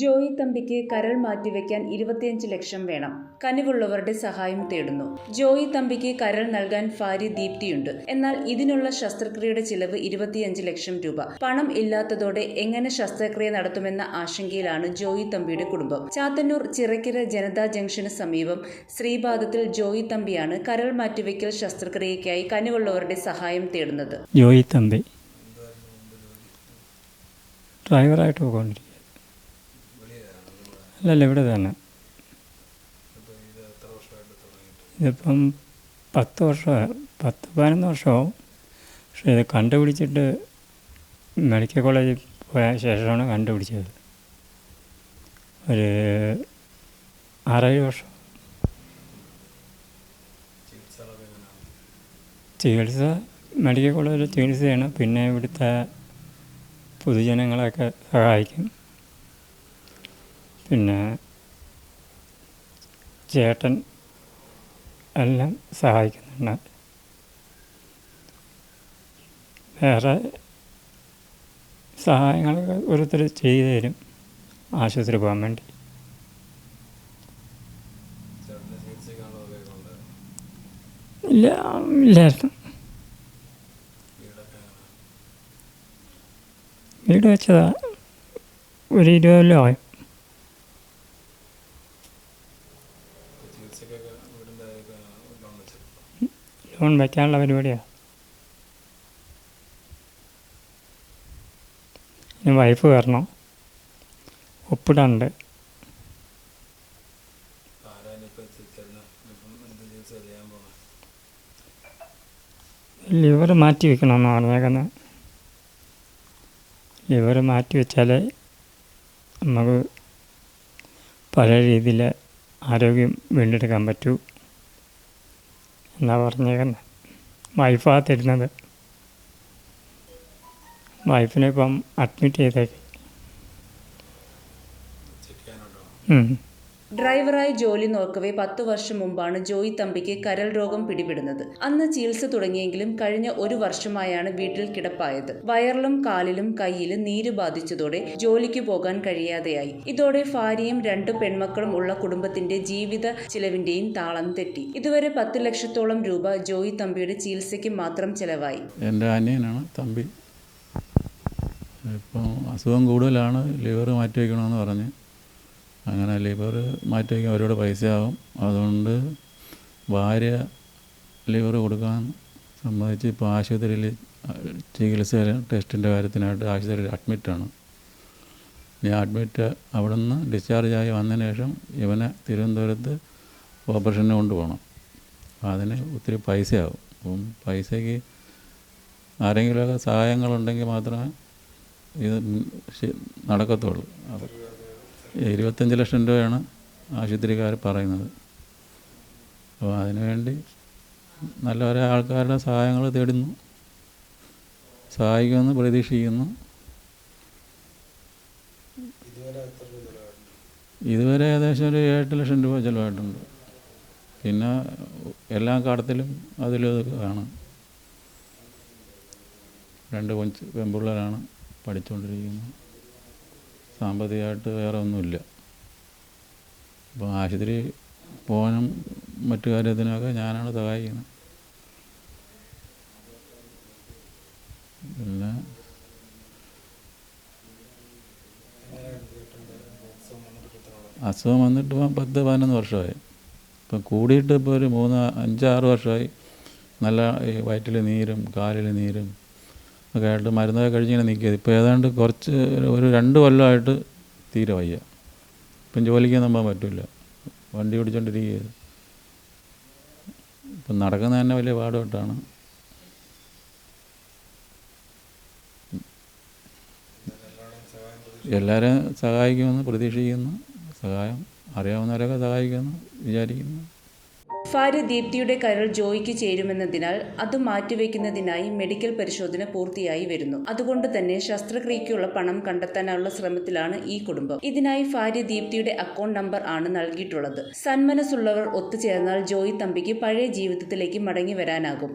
ജോയി തമ്പിക്ക് കരൾ മാറ്റിവെക്കാൻ ഇരുപത്തിയഞ്ച് ലക്ഷം വേണം. കനിവുള്ളവരുടെ സഹായം തേടുന്നു. ജോയി തമ്പിക്ക് കരൾ നൽകാൻ ഭാര്യ ദീപ്തിയുണ്ട്. എന്നാൽ ഇതിനുള്ള ശസ്ത്രക്രിയയുടെ ചിലവ് ഇരുപത്തിയഞ്ച് ലക്ഷം രൂപ. പണം ഇല്ലാത്തതോടെ എങ്ങനെ ശസ്ത്രക്രിയ നടത്തുമെന്ന ആശങ്കയിലാണ് ജോയി തമ്പിയുടെ കുടുംബം. ചാത്തന്നൂർ ചിറക്കര ജനതാ ജംഗ്ഷന് സമീപം ശ്രീപാദത്തിൽ ജോയി തമ്പിയാണ് കരൾ മാറ്റിവെക്കൽ ശസ്ത്രക്രിയയ്ക്കായി കനിവുള്ളവരുടെ സഹായം തേടുന്നത്. ജോയി തമ്പി. ഡ്രൈവറായിട്ട് പോയിക്കൊണ്ടിരിക്കുക അല്ലല്ല ഇവിടെ തന്നെ. ഇതിപ്പം പത്ത് വർഷമായി പത്ത് പതിനൊന്ന് വർഷമാവും. പക്ഷേ ഇത് കണ്ടുപിടിച്ചിട്ട് മെഡിക്കൽ കോളേജിൽ പോയ ശേഷമാണ് കണ്ടുപിടിച്ചത്. ഒരു ആറേഴ് വർഷം. ചികിത്സ മെഡിക്കൽ കോളേജിൽ ചികിത്സയാണ്. പിന്നെ ഇവിടുത്തെ പൊതുജനങ്ങളെയൊക്കെ സഹായിക്കും. പിന്നെ ചേട്ടൻ എല്ലാം സഹായിക്കുന്നുണ്ട്. വേറെ സഹായങ്ങളൊക്കെ ഓരോരുത്തർ ചെയ്തു തരും ആശുപത്രി പോകാൻ വേണ്ടി. ഇല്ല ഇല്ലായിരുന്നു. വീട് വെച്ചതാ. ഒരു ഇരുപത് കൊല്ലം ആയി. ലോൺ വയ്ക്കാനുള്ള പരിപാടിയാണ് ഇനി വൈഫ് വരണം. ഒപ്പിടാനുണ്ട്. ലിവർ മാറ്റി വെക്കണമെന്ന് പറഞ്ഞേക്കുന്നത് ലിവർ മാറ്റി വെച്ചാലേ നമുക്ക് പല രീതിയിൽ ആരോഗ്യം വീണ്ടെടുക്കാൻ പറ്റൂ. എന്നാ പറഞ്ഞേക്കുന്നത് വൈഫാണ് തരുന്നത്. വൈഫിനെ ഇപ്പം അഡ്മിറ്റ് ചെയ്തേക്ക്. ഡ്രൈവറായി ജോലി നോക്കവേ പത്തു വർഷം മുമ്പാണ് ജോയി തമ്പിക്ക് കരൾ രോഗം പിടിപെടുന്നത്. അന്ന് ചികിത്സ തുടങ്ങിയെങ്കിലും കഴിഞ്ഞ ഒരു വർഷമായാണ് വീട്ടിൽ കിടപ്പായത്. വയറിലും കാലിലും കയ്യിലും നീര് ബാധിച്ചതോടെ ജോലിക്ക് പോകാൻ കഴിയാതെയായി. ഇതോടെ ഭാര്യയും രണ്ടു പെൺമക്കളും ഉള്ള കുടുംബത്തിന്റെ ജീവിത ചിലവിന്റെയും താളം തെറ്റി. ഇതുവരെ പത്ത് ലക്ഷത്തോളം രൂപ ജോയി തമ്പിയുടെ ചികിത്സയ്ക്ക് മാത്രം ചെലവായി. എന്റെ അനിയനാണ് തമ്പി. ഇപ്പം അസുഖം കൂടുതലാണ് ലിവർ മാറ്റി വയ്ക്കണമെന്ന് പറഞ്ഞ്. അങ്ങനെ ലിവർ മാറ്റി വയ്ക്കാൻ അവരോട് ആവും അതുകൊണ്ട് ഭാര്യ ലിവർ കൊടുക്കാൻ സമ്മതിച്ച് ഇപ്പോൾ ആശുപത്രിയിൽ ചികിത്സ ടെസ്റ്റിന്റെ കാര്യത്തിനായിട്ട് ആശുപത്രിയിൽ അഡ്മിറ്റാണ്. ഞാൻ അഡ്മിറ്റ് അവിടെ നിന്ന് ഡിസ്ചാർജായി വന്നതിന് ശേഷം ഇവനെ തിരുവനന്തപുരത്ത് ഓപ്പറേഷന് കൊണ്ടുപോകണം. അതിന് ഒത്തിരി പൈസയാവും. അപ്പം പൈസയ്ക്ക് ആരെങ്കിലുമൊക്കെ സഹായങ്ങളുണ്ടെങ്കിൽ മാത്രമേ ഇത് നടക്കത്തുള്ളൂ. അപ്പം ഇരുപത്തഞ്ച് ലക്ഷം രൂപയാണ് ആശുപത്രിക്കാർ പറയുന്നത്. അപ്പോൾ അതിനുവേണ്ടി നല്ല ഒരേ ആൾക്കാരുടെ സഹായങ്ങൾ തേടുന്നു. സഹായിക്കുമെന്ന് പ്രതീക്ഷിക്കുന്നു. ഇതുവരെ ഏകദേശം ഒരു എട്ട് ലക്ഷം രൂപ ചിലവായിട്ടുണ്ട്. പിന്നെ എല്ലാ കടത്തിലും അതിലും ഇതൊക്കെ കാണും. രണ്ട് കൊഞ്ച് പെൺപിള്ളേരാണ് പഠിച്ചുകൊണ്ടിരിക്കുന്നത്. സാമ്പത്തികമായിട്ട് വേറെ ഒന്നുമില്ല. അപ്പോൾ ആശുപത്രി പോകാനും മറ്റു കാര്യത്തിനൊക്കെ ഞാനാണ് സഹായിക്കുന്നത്. പിന്നെ അസുഖം വന്നിട്ട് ഇപ്പം പത്ത് പതിനൊന്ന് വർഷമായി. ഇപ്പം കൂടിയിട്ട് ഇപ്പോൾ ഒരു മൂന്ന് അഞ്ചാറ് വർഷമായി. നല്ല ഈ വയറ്റിൽ നീരും കാലിൽ നീരും ഒക്കെ ആയിട്ട് മരുന്നൊക്കെ കഴിച്ചിങ്ങനെ നിൽക്കുക ഇപ്പോൾ ഏതാണ്ട് കുറച്ച് ഒരു രണ്ട് കൊല്ലമായിട്ട് തീരെ വയ്യ. ഇപ്പം ജോലിക്കൊന്നും പോകാൻ പറ്റില്ല. വണ്ടി ഓടിച്ചോണ്ടിരിക്കുക ഇപ്പം നടക്കുന്ന തന്നെ വലിയ പാടുപെട്ടാണ്. എല്ലാവരെയും സഹായിക്കുമെന്ന് പ്രതീക്ഷിക്കുന്നു. സഹായം അറിയാവുന്നവരൊക്കെ സഹായിക്കുമെന്ന് വിചാരിക്കുന്നു. ഭാര്യ ദീപ്തിയുടെ കരൾ ജോയിക്ക് ചേരുമെന്നതിനാൽ അത് മാറ്റിവെക്കുന്നതിനായി മെഡിക്കൽ പരിശോധന പൂർത്തിയായി വരുന്നു. അതുകൊണ്ട് തന്നെ ശസ്ത്രക്രിയയ്ക്കുള്ള പണം കണ്ടെത്താനുള്ള ശ്രമത്തിലാണ് ഈ കുടുംബം. ഇതിനായി ഭാര്യ ദീപ്തിയുടെ അക്കൗണ്ട് നമ്പർ ആണ് നൽകിയിട്ടുള്ളത്. സന്മനസ്സുള്ളവർ ഒത്തുചേർന്നാൽ ജോയി തമ്പിക്ക് പഴയ ജീവിതത്തിലേക്ക് മടങ്ങി വരാനാകും.